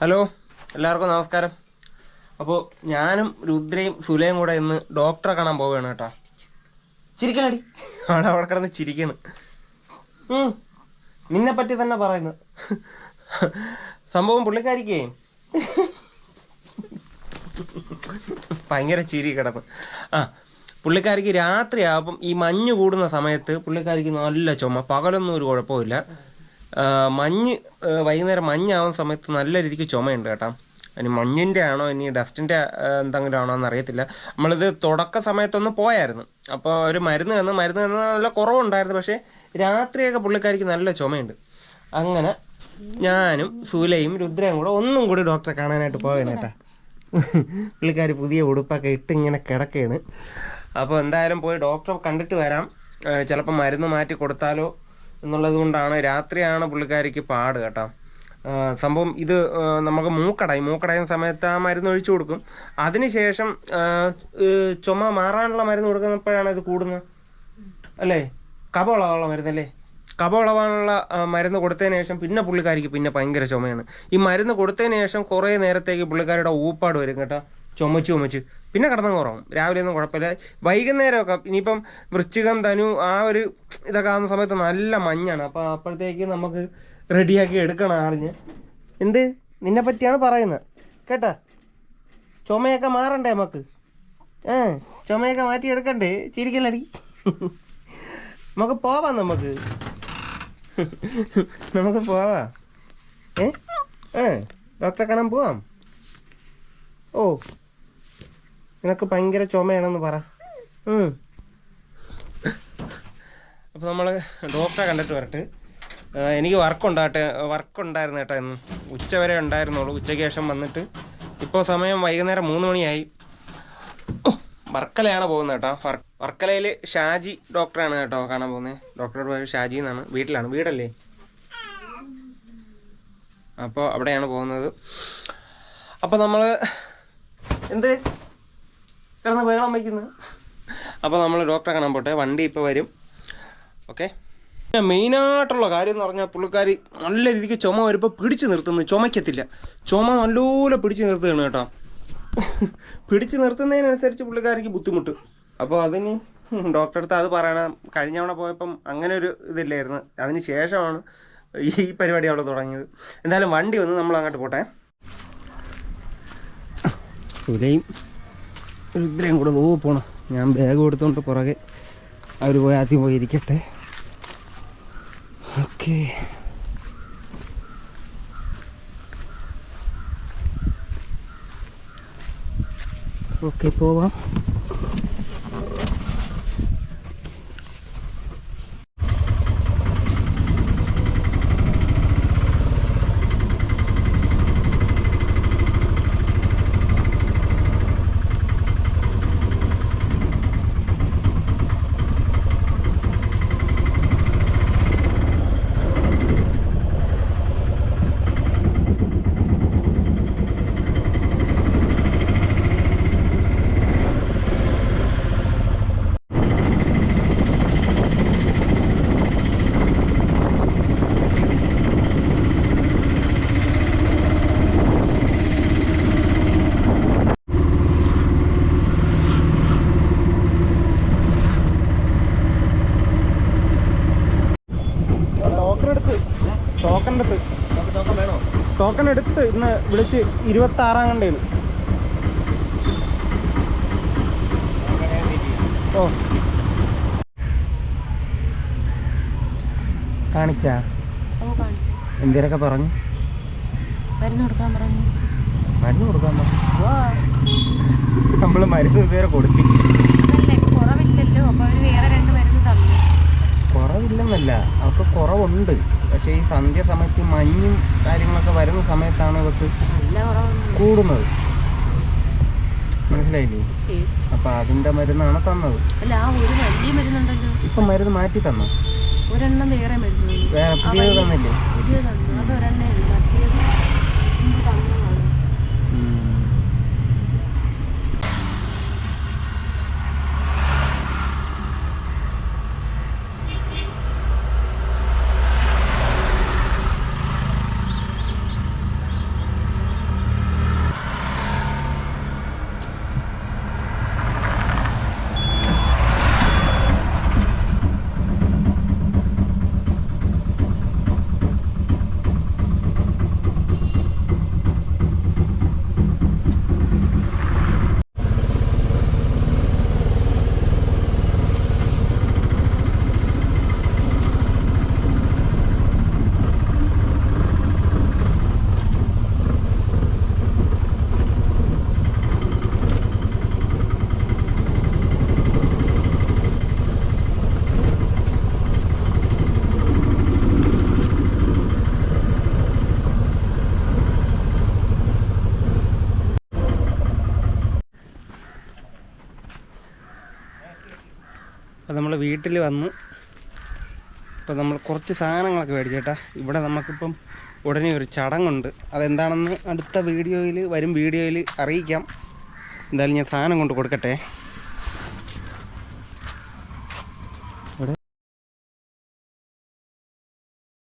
Hello എല്ലാവർക്കും നമസ്കാരം. അപ്പോൾ ഞാനും രുദ്രയും സുലയും കൂടെ ഇന്ന് ഡോക്ടറെ കാണാൻ പോവുകയാണ് കേട്ടോ. ചിരിക്കാടി അവിടെ അവിടെ കിടന്ന് ചിരിക്കണ്. നിന്നെ പറ്റി തന്നെ പറയുന്നു. സംഭവം പുള്ളിക്കാരിക്കേ. ഭയങ്കര ചിരി കിടന്ന് ആ പുള്ളിക്കാരിക്ക് രാത്രിയാകുമ്പം ഈ മഞ്ഞ് കൂടുന്ന സമയത്ത് പുള്ളിക്കാരിക്ക് നല്ല ചുമ. പകലൊന്നും ഒരു കുഴപ്പമില്ല മഞ്ഞ് വൈകുന്നേരം മഞ്ഞാവുന്ന സമയത്ത് നല്ല രീതിക്ക് ചുമയുണ്ട് കേട്ടോ. ഇനി മഞ്ഞിന്റെ ആണോ ഇനി ഡസ്റ്റിന്റെ എന്തെങ്കിലും ആണോ എന്ന് അറിയത്തില്ല നമ്മളിത് തുടക്ക സമയത്തൊന്ന് പോയായിരുന്നു. അപ്പോൾ ഒരു മരുന്ന് തന്നു മരുന്ന് തന്ന നല്ല കുറവുണ്ടായിരുന്നു. പക്ഷേ രാത്രിയൊക്കെ പുള്ളിക്കാരിക്ക് നല്ല ചുമയുണ്ട്. അങ്ങനെ ഞാനും സൂലയും രുദ്രയും കൂടെ ഒന്നും കൂടി ഡോക്ടറെ കാണാനായിട്ട് പോവുകയാണ് കേട്ടോ. പുള്ളിക്കാർ പുതിയ ഉടുപ്പൊക്കെ ഇട്ട് ഇങ്ങനെ കിടക്കുകയാണ് അപ്പോൾ എന്തായാലും പോയി ഡോക്ടറെ കണ്ടിട്ട് വരാം. ചിലപ്പോൾ മരുന്ന് മാറ്റി കൊടുത്താലോ എന്നുള്ളത് കൊണ്ടാണ് രാത്രിയാണ് പുള്ളിക്കാരിക്ക് പാട് കേട്ടോ. സംഭവം ഇത് നമുക്ക് മൂക്കടായി. മൂക്കടയുന്ന സമയത്ത് ആ മരുന്ന് ഒഴിച്ചു കൊടുക്കും. അതിനുശേഷം ചുമ മാറാനുള്ള മരുന്ന് കൊടുക്കുന്നപ്പോഴാണ് ഇത് കൂടുന്നത്? അല്ലേ? കഫ ഉളവാനുള്ള മരുന്നല്ലേ കപളവാനുള്ള മരുന്ന് കൊടുത്തതിന് ശേഷം പിന്നെ പുള്ളിക്കാരിക്ക് പിന്നെ ഭയങ്കര ചുമയാണ്. ഈ മരുന്ന് കൊടുത്തതിന് ശേഷം കുറേ നേരത്തേക്ക് പുള്ളിക്കാരുടെ ഊപ്പാട് വരും കേട്ടോ. ചുമച്ച് ചുമച്ച്. പിന്നെ കിടന്നു കുറവും രാവിലെ ഒന്നും കുഴപ്പമില്ല. വൈകുന്നേരമൊക്കെ ഇനിയിപ്പം വൃശ്ചികം ധനു ആ ഒരു ഇതൊക്കെ ആകുന്ന സമയത്ത് നല്ല മഞ്ഞാണ്. അപ്പോൾ അപ്പോഴത്തേക്ക് നമുക്ക് റെഡിയാക്കി എടുക്കണം ആളിന്. എന്ത്? നിന്നെ പറ്റിയാണ് പറയുന്നത്. കേട്ടാ? ചുമയൊക്കെ മാറണ്ടേ നമുക്ക്? ഏ ചുമയൊക്കെ മാറ്റി എടുക്കണ്ടേ? ചിരിക്കല്ലടി. നമുക്ക് പോവാം നമുക്ക്. നമുക്ക് പോവാം. ഏ? ഏ ഡോക്ടറെ കാണാൻ പോവാം. ഓ. നിനക്ക് ഭയങ്കര ചുമയാണെന്ന് പറ. അപ്പൊ അപ്പോൾ നമ്മൾ ഡോക്ടറെ കണ്ടിട്ട് വരട്ടെ. എനിക്ക് വർക്ക് ഉണ്ടാകട്ടെ വർക്ക് ഉണ്ടായിരുന്നു കേട്ടോ ഇന്ന്. ഉച്ച വരെ ഉണ്ടായിരുന്നുള്ളൂ. ഉച്ചയ്ക്ക് ശേഷം വന്നിട്ട് ഇപ്പോൾ സമയം വൈകുന്നേരം മൂന്ന് മണിയായി. വർക്കലയാണ് പോകുന്നത് കേട്ടോ. വർ- വർക്കലയിൽ ഷാജി ഡോക്ടറാണ് കേട്ടോ കാണാൻ പോകുന്നത് ഡോക്ടറുടെ പേര് ഷാജി എന്നാണ്. വീട്ടിലാണ്. വീടല്ലേ? അപ്പോൾ അവിടെയാണ് പോകുന്നത്. അപ്പോൾ നമ്മൾ എന്ത്? കിടന്ന് വേളം വയ്ക്കുന്നത് അപ്പോൾ നമ്മൾ ഡോക്ടറെ കാണാൻ പോട്ടെ. വണ്ടി ഇപ്പോൾ വരും. ഓക്കെ പിന്നെ മെയിനായിട്ടുള്ള കാര്യം എന്ന് പറഞ്ഞാൽ പുള്ളിക്കാരി നല്ല രീതിക്ക് ചുമ വരുമ്പോൾ പിടിച്ചു നിർത്തുന്നു. ചുമയ്ക്കത്തില്ല. ചുമ നല്ലപോലെ പിടിച്ചു നിർത്തുകയാണ് കേട്ടോ. പിടിച്ചു നിർത്തുന്നതിനനുസരിച്ച് പുള്ളിക്കാരിക്ക് ബുദ്ധിമുട്ട്. അപ്പോൾ അതിന് ഡോക്ടറെ അടുത്ത് അത് പറയണം. കഴിഞ്ഞ തവണ പോയപ്പം അങ്ങനെ ഒരു ഇതില്ലായിരുന്നു. അതിന് ശേഷമാണ് ഈ പരിപാടി അവിടെ തുടങ്ങിയത്. എന്തായാലും വണ്ടി വന്ന് നമ്മൾ അങ്ങോട്ട് പോട്ടെ രുദ്രയും കൂടെ ദൂ പോണം. ഞാൻ ബാഗ് കൊടുത്തോണ്ട് പുറകെ അവർ പോയി ആദ്യം പോയി ഇരിക്കട്ടെ. ഓക്കെ. ഓക്കെ പോവാം. ടോക്കൺ എടുത്ത് ഇന്ന് വിളിച്ച് ഇരുപത്തി ആറാം കണ്ടേന്. ഓ. കാണിച്ചാ? എന്തേരൊക്കെ പറഞ്ഞു? മരുന്ന് കൊടുക്കാൻ പറഞ്ഞു. മരുന്ന് കൊടുക്കാൻ നമ്മൾ മരുന്ന് ഇതുവരെ കൊടുത്തില്ല. കുറവില്ലല്ലോ. കുറവില്ലെന്നല്ല അവർക്ക് കുറവുണ്ട്. പക്ഷേ ഈ സന്ധ്യ സമയത്ത് മഞ്ഞും കാര്യങ്ങളൊക്കെ വരുന്ന സമയത്താണ് ഇവർക്ക് കൂടുന്നത്. മനസ്സിലായില്ലേ. അപ്പൊ അതിന്റെ മരുന്നാണ് തന്നത്. ഇപ്പൊ മരുന്ന് മാറ്റി തന്നു? ഒരെണ്ണം വേറെ മരുന്ന്. വേറെ പുതിയത് തന്നില്ലേ പുതിയത് തന്നു അത് ഒരെണ്ണേ ഉള്ളൂ മറ്റേത് മുമ്പ് തന്നതാണ് ഉം. അപ്പോൾ നമ്മൾ വീട്ടിൽ വന്നു. അപ്പോൾ നമ്മൾ കുറച്ച് സാധനങ്ങളൊക്കെ മേടിച്ചേട്ടാ ഇവിടെ നമുക്കിപ്പം ഉടനെ ഒരു ചടങ്ങുണ്ട്. അതെന്താണെന്ന് അടുത്ത വീഡിയോയിൽ വരും വീഡിയോയിൽ അറിയിക്കാം. എന്തായാലും ഞാൻ സാധനം കൊണ്ട് കൊടുക്കട്ടെ.